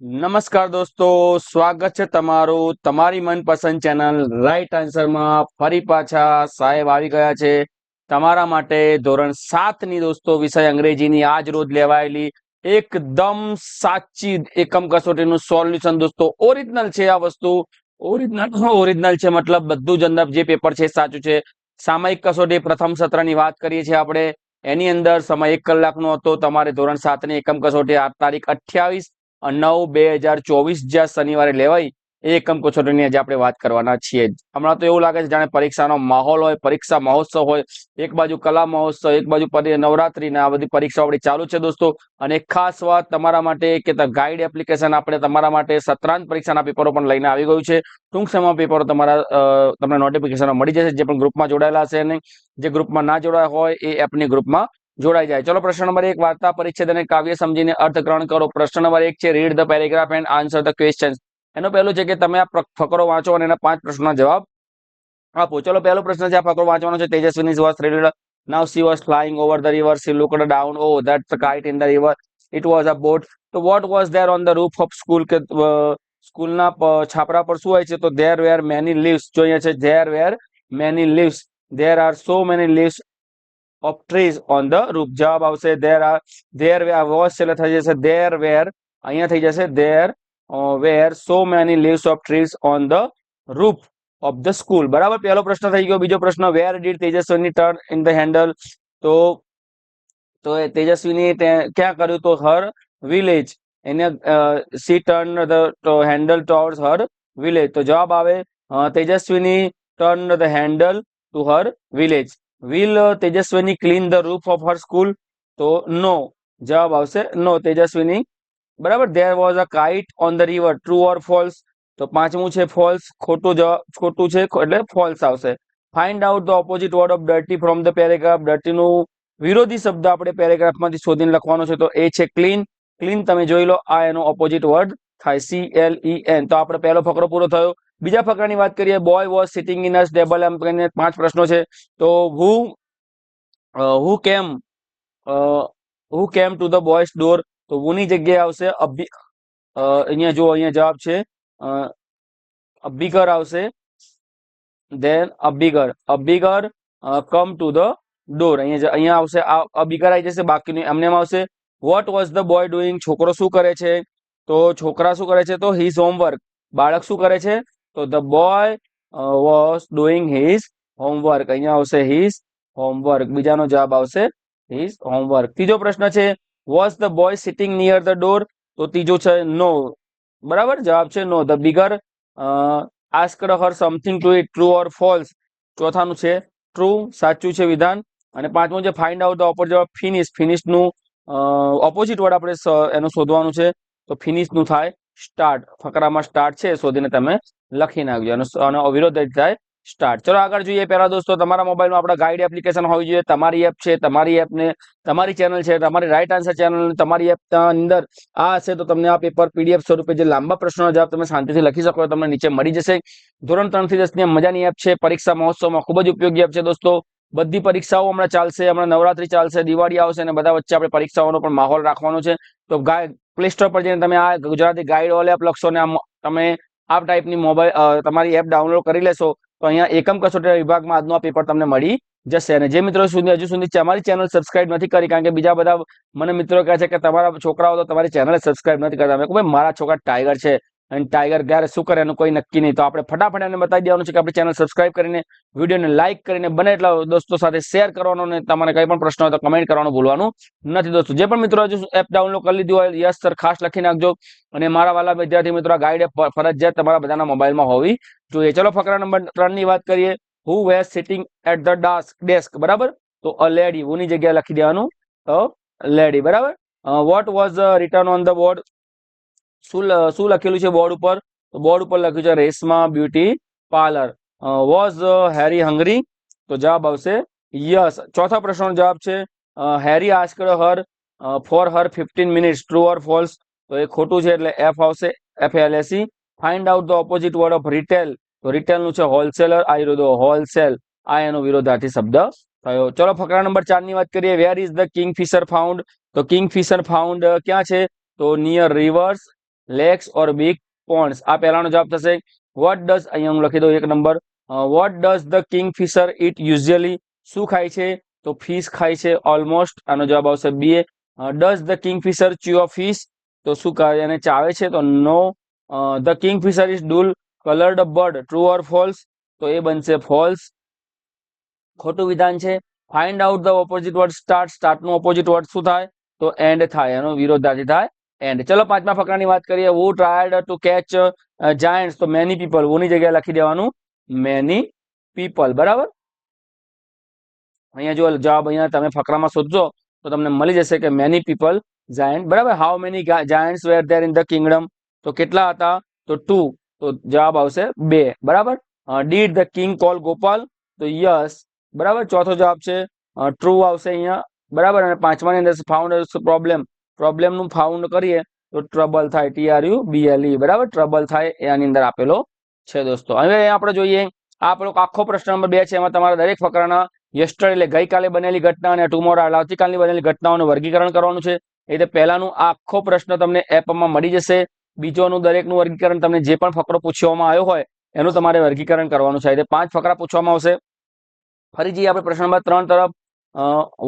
નમસ્કાર દોસ્તો, સ્વાગત છે તમારું તમારી મનપસંદ ચેનલ રાઈટ આન્સરમાં. ફરી પાછા સાહેબ આવી ગયા છે. તમારા માટે ધોરણ સાતની દોસ્તો વિષય અંગ્રેજીની આજ રોજ લેવાયેલી એકદમ સાચી એકમ કસોટીનું સોલ્યુશન દોસ્તો. ઓરિજિનલ છે આ વસ્તુ. ઓરિજિનલ ઓરિજિનલ છે, મતલબ બધું જ અંદર જે પેપર છે સાચું છે. સામયિક કસોટી પ્રથમ સત્રની વાત કરીએ છીએ આપણે. એની અંદર સમય એક કલાકનો હતો. તમારે ધોરણ સાતની એકમ કસોટી આ તારીખ અઠ્યાવીસ નવ બે હજાર ચોવીસ જ્યાં શનિવારે લેવાય એ એકમ કસોટીની આજે આપણે વાત કરવાના છીએ. હમણાં તો એવું લાગે છે જાણે પરીક્ષાનો માહોલ હોય, પરીક્ષા મહોત્સવ હોય, એક બાજુ કલા મહોત્સવ, એક બાજુ નવરાત્રી આ બધી પરીક્ષાઓ આપણી ચાલુ છે દોસ્તો. અને ખાસ વાત તમારા માટે કે ગાઈડ એપ્લિકેશન આપણે તમારા માટે સત્રાંત પરીક્ષાના પેપરો પણ લઈને આવી ગયું છે. ટૂંક સમયમાં પેપરો તમારા તમને નોટિફિકેશનમાં મળી જશે. જે પણ ગ્રુપમાં જોડાયેલા હશે અને જે ગ્રુપમાં ના જોડાયા હોય, એ એપની ગ્રુપમાં જોડાઈ જાય. ચલો પ્રશ્ન નંબર એક, વાર્તા પરિચ્છેદ અને કાવ્ય સમજીને અર્થગ્રહણ કરો. પ્રશ્ન નંબર એક છે read the paragraph and answer the question એનો પહેલું છે કે તમે આ ફકરો વાંચો અને એના પાંચ પ્રશ્નોના જવાબ આપો. ચલો પહેલો પ્રશ્ન છે, આ ફકરો વાંચવાનો છે. Tejaswini was read now she was flying over the river she looked down o that the kite in the river it was a boat તો what was there on the roof of school કે સ્કૂલના છાપરા પર શું હોય છે? તો there were many leaves જોઈએ છે there were many leaves there are so many leaves of trees on the roof જવાબ આવશે ધેર આર ધેર વોઝ છે એટલે થઈ જશે ધેર વેર અહીંયા થઈ જશે there were so many leaves of trees on the roof of the school બરાબર પહેલો પ્રશ્ન થઈ ગયો બીજો પ્રશ્ન where did Tejaswini turn in the handle તો તો તેજસ્વીની ક્યાં કર્યું તો હર વિલેજ એને she turn the handle towards her village તો જવાબ આવે Tejaswini turn the handle to her village will Tejaswini clean the roof of her school તો નો જવાબ આવશે નો તેજસ્વીની બરાબર? There was a kite on the river true or false તો પાંચમું છે ફોલ્સ ખોટું જવાબ, ખોટું છે એટલે ફોલ્સ આવશે. Find out the opposite word of dirty from the paragraph ડર્ટીનું વિરોધી શબ્દ આપણે પેરેગ્રાફમાંથી શોધીને લખવાનો છે. તો એ છે ક્લીન ક્લીન તમે જોઈ લો, આ એનો ઓપોઝિટ વર્ડ થાય. સી એલ ઈ એન તો આપણે પહેલો ફકરો પૂરો થયો. બીજા ફકરાની વાત કરીએ boy was sitting in a stable એમ કરીને પાંચ પ્રશ્નો છે. તો હુ હુ કેમ હુ came to the boys door તો હુની જગ્યાએ આવશે? અભી અહીંયા જો અહીંયા જવાબ છે અબ્બીગર આવશે. Then a beggar a beggar come to the door અહીંયા અહીંયા આવશે અબીગર આવી જશે, બાકીનું એમને આવશે. What was the boy doing છોકરો શું કરે છે? તો છોકરા શું કરે છે? તો હિઝ હોમવર્ક બાળક શું કરે છે? તો the boy was doing his homework અહીંયા આવશે હિઝ હોમવર્ક બીજાનો જવાબ આવશે હિઝ હોમવર્ક ત્રીજો પ્રશ્ન છે was the boy sitting near the door તો ત્રીજો છે નો બરાબર? જવાબ છે no the beggar asked her something to it true or false ચોથાનું છે ટ્રુ સાચું છે, વિધાન. અને પાંચમું છે find out the opposite of finish ફિનિશનું opposite word આપણે એનું શોધવાનું છે. તો ફિનિશનું થાય સ્ટાર્ટ, ફકરામાં સ્ટાર્ટ છે શોધીને તમે લખી નાખજો અને અવિરોધ થાય, સ્ટાર્ટ. ચલો આગળ જોઈએ. પહેલા દોસ્તો, તમારા મોબાઈલમાં આપણા ગાઈડ એપ્લિકેશન હોવી જોઈએ. તમારી એપ છે, તમારી એપને તમારી ચેનલ છે, તમારી રાઈટ આન્સર ચેનલ તમારી એપ અંદર આ હશે તો તમને આ પેપર પીડીએફ સ્વરૂપે જે લાંબા પ્રશ્નોનો જવાબ તમે શાંતિથી લખી શકો, તમને નીચે મળી જશે. ધોરણ ત્રણથી દસની મજાની એપ છે, પરીક્ષા મહોત્સવમાં ખૂબ જ ઉપયોગી એપ છે દોસ્તો. બધી પરીક્ષાઓ હમણાં ચાલશે, હમણાં નવરાત્રી ચાલશે, દિવાળી આવશે અને બધા વચ્ચે આપણે પરીક્ષાઓનો પણ માહોલ રાખવાનો છે. તો ગાઈડ પ્લે સ્ટોર પર જઈને તમે આ ગુજરાતી ગાઈડ ઓલ એપ લખશો ને તમે આ ટાઈપની મોબાઈલ તમારી એપ ડાઉનલોડ કરી લેશો, તો અહીંયા એકમ કસોટી વિભાગમાં આજનો આ પેપર તમને મળી જશે. અને જે મિત્રો સુધી હજુ સુધી અમારી ચેનલ સબસ્ક્રાઇબ નથી કરી, કારણ કે બીજા બધા મને મિત્રો કહે છે કે તમારા છોકરાઓ તો તમારી ચેનલ સબસ્ક્રાઇબ નથી કરતા. મેં મારા છોકરા ટાઈગર છે. અને ટાઈગર ક્યારે શું કરે એનું કોઈ નક્કી નહીં. તો આપણે ફટાફટ એને બતાવી દેવાનું છે કે આપણે ચેનલ સબસ્ક્રાઇબ કરીને, વિડીયોને લાઇક કરીને, બને એટલા દોસ્તો સાથે શેર કરવાનો અને તમારે કંઈ પણ પ્રશ્ન હોય તો કમેન્ટ કરવાનું ભૂલવાનું નથી દોસ્તો. જે પણ મિત્રો હજુ એપ ડાઉનલોડ કરી લીધું હોય, યસ સર, ખાસ લખી નાખજો. અને મારા વાલા વિદ્યાર્થી મિત્રો ગાઈડ એપ ફરજિયાત તમારા બધાના મોબાઈલમાં હોવી જોઈએ. ચલો ફકરા નંબર ત્રણની વાત કરીએ. Who was sitting at the desk desk બરાબર? તો અ લેડી હુની જગ્યાએ લખી દેવાનું? તો લેડી બરાબર? What was written on the board શું શું લખેલું છે બોર્ડ ઉપર? તો બોર્ડ ઉપર લખ્યું છે Reshma beauty parlour. Was Harry hungry? તો જવાબ આવશે યસ. ચોથા પ્રશ્નનો જવાબ છે Harry asked her for her fifteen minutes. True or false? તો એ ખોટું છે એટલે એફ આવશે, F L S E find out the opposite word of retail. તો રિટેલનું છે હોલસેલર આ વિરોધો હોલસેલ. આ એનો વિરોધાર્થી શબ્દ થયો. ચલો ફકરા નંબર ચારની વાત કરીએ. Where is the kingfisher found? તો કિંગ ફિશર ફાઉન્ડ ક્યાં છે? તો near rivers lakes or big ponds આ પહેલાનો જવાબ થશે વોટ ડઝ અહીંયા હું લખી દઉં એક number what does the kingfisher eat usually શું ખાય છે? તો ફિશ ખાય છે ઓલમોસ્ટ આનો જવાબ આવશે B does the kingfisher chew of fish તો શું કહે એને ચાવે છે? તો no the kingfisher is dull coloured bird true or false તો એ બનશે ફોલ્સ ખોટું વિધાન છે. Find out the opposite word start સ્ટાર્ટનું opposite word શું થાય? તો એન્ડ થાય. એનો વિરોધાર્થી થાય. એન્ડ ચલો પાંચમા ફકરાની વાત કરીએ. Who tried to catch giants તો મેની પીપલ વુની જગ્યાએ લખી દેવાનું? મેની પીપલ બરાબર? અહીંયા જો જવાબ અહીંયા તમે ફકરામાં શોધજો, તો તમને મળી જશે કે મેની પીપલ જાયન્ટ બરાબર? How many giants were there in the kingdom તો કેટલા હતા? તો ટુ તો જવાબ આવશે બે. બરાબર? Did the king call Gopal તો યસ બરાબર? ચોથો જવાબ છે ટ્રુ આવશે અહીંયા. બરાબર? અને પાંચમાની અંદર ફાઉન્ડ પ્રોબ્લેમ પ્રોબ્લેમનું ફાઉન્ડ કરીએ, તો ટ્રબલ થાય ટીઆરયુ બીએલઈ બરાબર? ટ્રબલ થાય એ આની અંદર આપેલો છે દોસ્તો. હવે આપણે જોઈએ, આ આપણો આખો પ્રશ્ન નંબર બે છે, એમાં તમારા દરેક ફકરાના યસ્ટર એટલે ગઈકાલે બનેલી ઘટના અને ટુમોરો આવતીકાલની બનેલી ઘટનાઓનું વર્ગીકરણ કરવાનું છે. એ રીતે પહેલાનું આખો પ્રશ્ન તમને એપમાં મળી જશે. બીજોનું દરેકનું વર્ગીકરણ તમને જે પણ ફકરો પૂછવામાં આવ્યો હોય, એનું તમારે વર્ગીકરણ કરવાનું છે. એટલે પાંચ ફકરા પૂછવામાં આવશે. ફરી જઈએ આપણે પ્રશ્ન નંબર ત્રણ તરફ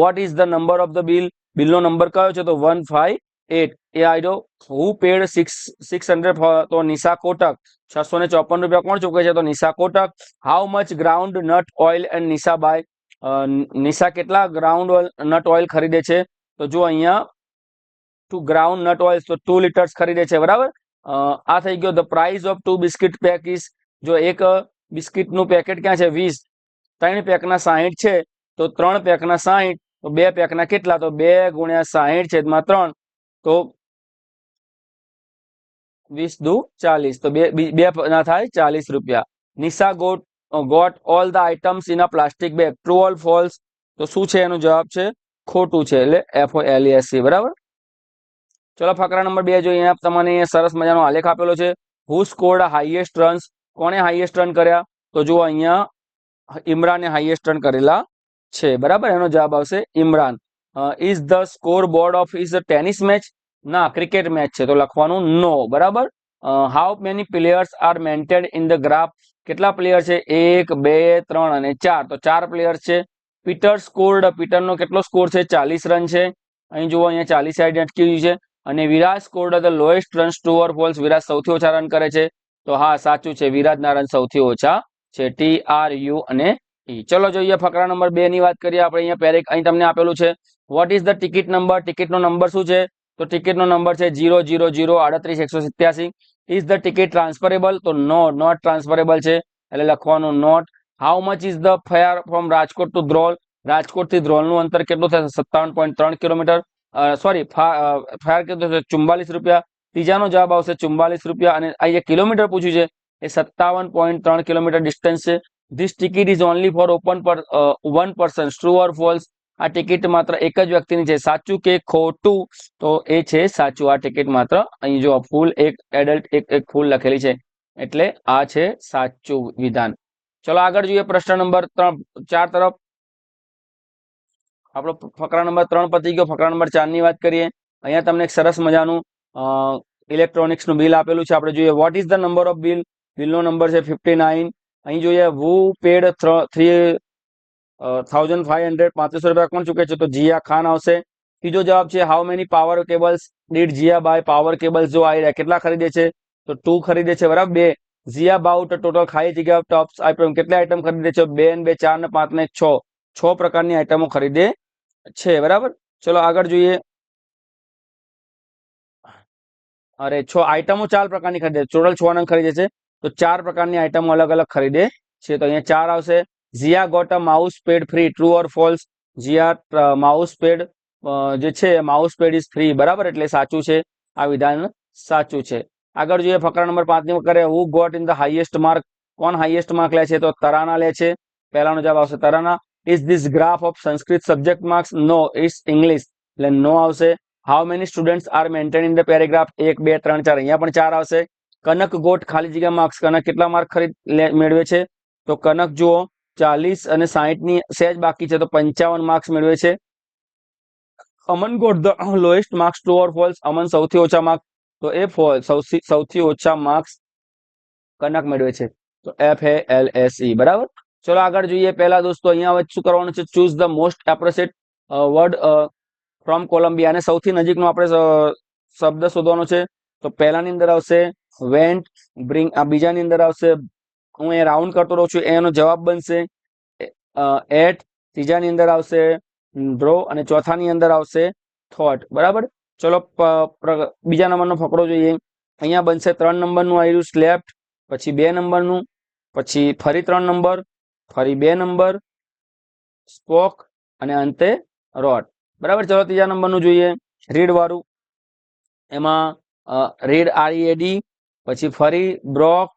what is the number of the bill બિલનો નંબર કયો છે? તો one five eight. A આઈડો who paid six six hundred તો નિશા કોટક. છસો ને ચોપન રૂપિયા કોણ ચૂકે છે? તો Nisha Kotak. How much groundnut oil and Nisha buy Nisha કેટલા ગ્રાઉન્ડ નટ ઓઇલ ખરીદે છે? તો જો અહીંયા ટુ ગ્રાઉન્ડ નટ ઓઇલ તો ટુ લીટર્સ ખરીદે છે, બરાબર? આ થઈ ગયો. The price of two biscuit pack is જો એક બિસ્કિટનું પેકેટ ક્યાં છે? વીસ. ત્રણ પેકના સાહીઠ છે. તો ત્રણ પેકના સાહીઠ. તો બે પેકના કેટલા? તો બે ગુણ્યા સાહીઠ છેદમાં ત્રણ. તો વીસ દુ ચાલીસ. તો બે બે ના થાય ચાલીસ રૂપિયા. Nisha got got all the items in a plastic bag. True or false? તો શું છે એનો જવાબ છે? ખોટું છે. એટલે F O L S C બરાબર? ચલો ફકરા નંબર બે જોઈએ. અહીંયા તમને સરસ મજાનો આલેખ આપેલો છે. હુ સ્કોર્ડ હાઈએસ્ટ રન્સ કોણે હાઈએસ્ટ રન કર્યા? તો જુઓ અહીંયા ઇમરાને હાઈએસ્ટ રન કરેલા છે. બરાબર? એનો જવાબ આવશે Imran. Is the scoreboard of is tennis match ના ક્રિકેટ મેચ છે. તો લખવાનું નો બરાબર? How many players are mentioned in the graph કેટલા પ્લેયર છે? એક, બે, ત્રણ અને ચાર. તો ચાર પ્લેયર છે. પીટર સ્કોર્ડ પીટરનો કેટલો સ્કોર છે? ચાલીસ રન છે. અહીં જુઓ, અહીંયા ચાલીસ સાઈડ અટકી છે. અને Virat scored the lowest run true or false Virat સૌથી ઓછા રન કરે છે. તો હા, સાચું છે. વિરાટના રન સૌથી ઓછા છે. ટી આર યુ અને ચલો જોઈએ ફકરા નંબર બે ની વાત કરીએ આપણે અહીંયા પેરેક અહીં તમને આપેલું છે. What is the ticket number ટિકિટનો number શું છે? તો ટિકિટનો નંબર છે જીરો જીરો જીરો આડત્રીસ એકસો સિત્યાસી. ઇઝ ધ ટિકિટ ટ્રાન્સફરેબલ તો નો નોટ ટ્રાન્સફરેબલ છે. એટલે લખવાનું not how much is the fare from Rajkot to Dhrol? રાજકોટથી ધ્રોલનું અંતર કેટલું થશે? સત્તાવન પોઈન્ટ ત્રણ કિલોમીટર. સોરી ફેર કેટલું થશે? ચુમ્બાલીસ રૂપિયા. ત્રીજાનો જવાબ આવશે ચુમ્બાલીસ રૂપિયા. અને અહીંયા કિલોમીટર પૂછ્યું છે, એ સત્તાવન પોઈન્ટ ત્રણ કિલોમીટર ડિસ્ટન્સ છે. This ticket is only for open per one person true or false આ ટિકિટ માત્ર એક જ વ્યક્તિની છે. સાચું કે ખોટું? તો એ છે સાચું. આ ટિકિટ માત્ર અહીં જો ફૂલ એક એડલ્ટ એક એક ફૂલ લખેલી છે. એટલે આ છે સાચું વિધાન. ચલો આગળ જોઈએ પ્રશ્ન નંબર ત્રણ, ચાર તરફ. આપણો ફકરા નંબર ત્રણ પતી ગયો. ફકરા નંબર ચારની વાત કરીએ. અહીંયા તમને એક સરસ મજાનું ઇલેક્ટ્રોનિક્સનું બિલ આપેલું છે. આપણે જોઈએ what is the number of bill બિલનો નંબર છે ફિફ્ટી નાઇન અહીં જોઈએ who paid three thousand five hundred પાંત્રીસો રૂપિયા કોણ ચૂકે છે તો જીયા ખાન આવશે ત્રીજો જવાબ છે how many power cables did Jiya buy power cables જો આવી રહ્યા કેટલા ખરીદે છે તો ટુ ખરીદે છે બરાબર બે જીયા બાઉટ ટોટલ ખાઈ જગ્યા ટોપ્સ આઈટમ કેટલી આઈટમ ખરીદે છે બે ને બે ચાર ને પાંચ ને છ છ પ્રકારની આઈટમો ખરીદે છે બરાબર ચલો આગળ જોઈએ અરે છ આઈટમો ચાર પ્રકારની ખરીદે ટોટલ છ નંગ ખરીદે છે તો ચાર પ્રકારની આઈટમો અલગ અલગ ખરીદે છે. તો અહીંયા ચાર આવશે. Jiya got a mouse pad free true or false Jiya mouse pad જે છે માઉસ પેડ ઇઝ ફ્રી બરાબર? એટલે સાચું છે. આ વિધાન સાચું છે. આગળ જોઈએ ફકરા નંબર પાંચની કરે who got in the highest mark કોણ હાઈએસ્ટ માર્ક લે છે? તો તરાના લે છે. પહેલાનો જવાબ આવશે Tarana. Is this graph of Sanskrit subject marks no is English એટલે નો આવશે. How many students are mentioned in the paragraph એક, બે, ત્રણ, ચાર. અહીંયા પણ ચાર આવશે. કનક ગોટ ખાલી જગ્યા માર્ક્સ કનક કેટલા માર્ક ખરીદ મેળવે છે? તો કનક જુઓ, ચાલીસ અને સાહીઠની સહેજ બાકી છે, તો પંચાવન માર્ક્સ મેળવે છે. Aman got the lowest marks true or false Aman સૌથી ઓછા માર્ક તો એ ફોલ સૌથી સૌથી ઓછા માર્ક્સ કનક મેળવે છે. તો F A L S E બરાબર? ચલો આગળ જોઈએ. પહેલા દોસ્તો, અહીંયા શું કરવાનું છે? Choose the most appropriate word from column B અને સૌથી નજીકનો આપણે શબ્દ શોધવાનો છે. તો પહેલાની અંદર આવશે વેન્ટ બ્રિંગ આ બીજાની અંદર આવશે. હું એ રાઉન્ડ કરતો રહું છું, એનો જવાબ બનશે એટ ત્રીજાની અંદર આવશે ડ્રો અને ચોથાની અંદર આવશે થોટ બરાબર? ચલો બીજા નંબરનો ફકડો જોઈએ. અહીંયા બનશે ત્રણ નંબરનું આવ્યું સ્લેફ્ટ પછી બે નંબરનું, પછી ફરી ત્રણ નંબર, ફરી બે નંબર સ્પોક અને અંતે રોટ બરાબર? ચલો, ત્રીજા નંબરનું જોઈએ. રીડ વાળું. એમાં રીડ આર ડી પછી ફરી બ્રોક,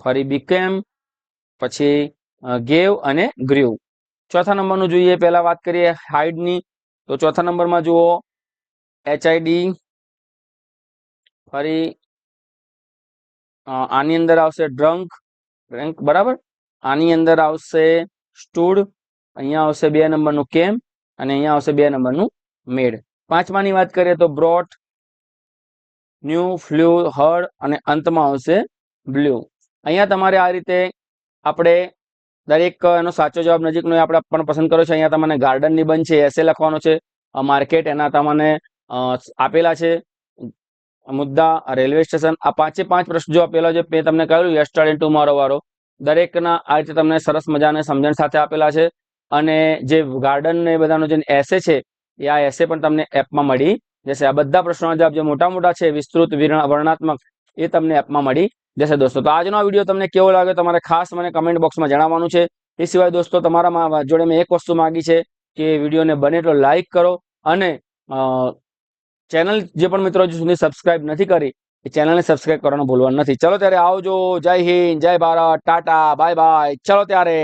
ફરી બીકેમ, પછી ગેવ અને ગ્રીવ. ચોથા નંબરનું જોઈએ, પહેલા વાત કરીએ હાઇડની તો ચોથા નંબરમાં જુઓ, એચઆઈડી, ફરી આની અંદર આવશે ડ્રંક. ડ્રંક, બરાબર? આની અંદર આવશે સ્ટૂડ, અહીંયા આવશે બે નંબરનું કેમ, અને અહીંયા આવશે બે નંબરનું મેડ. પાંચમાની વાત કરીએ તો બ્રોટ ન્યૂ ફ્લુ હર્ડ અને અંતમાં આવશે બ્લુ. અહીંયા તમારે આ રીતે આપણે દરેક એનો સાચો જવાબ નજીકનો આપણે પણ પસંદ કર્યો છે. અહીંયા તમને ગાર્ડન નિબંધ છે એસે લખવાનો છે. માર્કેટ એના તમને આપેલા છે. મુદ્દા રેલવે સ્ટેશન આ પાંચે પાંચ પ્રશ્ન જો આપેલા છે, મેં તમને કહ્યું યસ્ટરડે ટુમોરો વાળો. દરેકના આ રીતે તમને સરસ મજાને સમજણ સાથે આપેલા છે. અને જે ગાર્ડન ને બધાનો જે એસે છે, એ આ એસે પણ તમને એપમાં મળી જશે આ બધા પ્રશ્નોના જવાબ જે મોટા મોટા છે વિસ્તૃત વર્ણાત્મક એ તમને એપમાં મળી જશે દોસ્તો તો આજનો વીડિયો તમને કેવો લાગ્યો તમારે ખાસ મને કમેન્ટ બોક્સમાં જણાવવાનું છે એ સિવાય દોસ્તો તમારા જોડે મેં એક વસ્તુ માંગી છે કે વિડીયોને બને એટલો લાઇક કરો અને ચેનલ જે પણ મિત્રો હજુ સુધી સબસ્ક્રાઇબ નથી કરી એ ચેનલને સબસ્ક્રાઇબ કરવાનું ભૂલવાનું નથી ચલો ત્યારે આવજો જય હિન્દ જય ભારત ટાટા બાય બાય ચલો ત્યારે